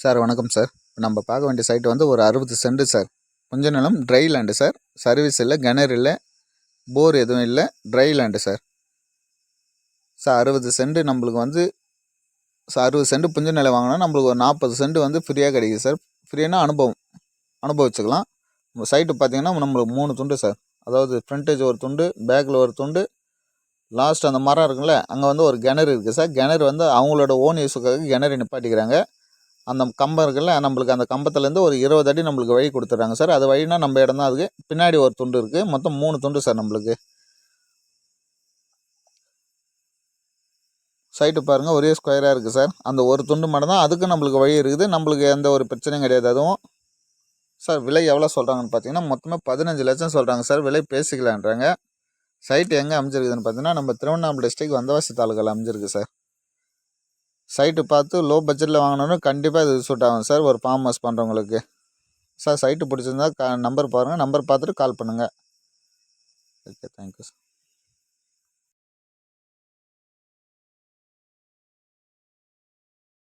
Sir வணக்கம் sir. நம்ம பார்க்க வேண்டிய சைட்டு வந்து ஒரு அறுபது சென்ட் சார். கொஞ்ச நிலம் ட்ரை லேண்டு சார். சர்வீஸ் இல்லை கிணறு இல்லை போர் எதுவும் இல்லை ட்ரை லேண்டு சார். சார் அறுபது சென்ட் நம்மளுக்கு வந்து சார் அறுபது சென்ட் புஞ்ச நிலம் வாங்கினா நம்மளுக்கு ஒரு நாற்பது சென்ட் வந்து ஃப்ரீயாக கிடைக்குது சார். ஃப்ரீனா அனுபவம். அனுபவிச்சுக்கலாம். சைட்டு பார்த்தீங்கன்னா நம்மளுக்கு மூணு துண்டு சார். அதாவது ஃப்ரண்டேஜ் ஒரு துண்டு பேக்கில் ஒரு துண்டு லாஸ்ட் அந்த மரம் இருக்குல்ல அங்கே வந்து ஒரு கிணறு இருக்குது சார். கிணறு வந்து அவங்களோட ஓன் யூஸுக்காக கிணறு நிப்பாட்டிக்கிறாங்க. அந்த கம்பம் இருக்குல்ல நம்மளுக்கு அந்த கம்பத்துலேருந்து ஒரு இருபது அடி நம்மளுக்கு வழி கொடுத்துட்றாங்க. சார் அது வழினா நம்ம இடம் தான். அதுக்கு பின்னாடி ஒரு துண்டு இருக்குது மொத்தம் மூணு துண்டு சார் நம்மளுக்கு. சைட்டு பாருங்கள் ஒரே ஸ்கொயராக இருக்குது சார். அந்த ஒரு துண்டு மட்டும் தான். அதுக்கு நம்மளுக்கு வழி இருக்குது. நம்மளுக்கு எந்த ஒரு பிரச்சனையும் கிடையாது. அதுவும் சார் விலை எவ்வளோ சொல்கிறாங்கன்னு பார்த்தீங்கன்னா மொத்தமாக பதினஞ்சு லட்சம் சொல்கிறாங்க சார். விலை பேசிக்கலான்றாங்க. சைட் எங்கே அமைஞ்சிருக்குதுன்னு பார்த்தீங்கன்னா நம்ம திருவண்ணாமலை டிஸ்ட்ரிக் வந்தவாசி தாலுக்காவில் அமைஞ்சிருக்கு சார். சைட்டு பார்த்து லோ பட்ஜெட்டில் வாங்கினோன்னா கண்டிப்பாக இது சூட் ஆகும். சார் ஒரு ஃபார்ம் ஹவுஸ் பண்ணுறவங்களுக்கு சார் சைட்டு பிடிச்சிருந்தா க நம்பர் பாருங்கள் நம்பர் பார்த்துட்டு கால் பண்ணுங்கள் ஓகே தேங்க்யூ சார்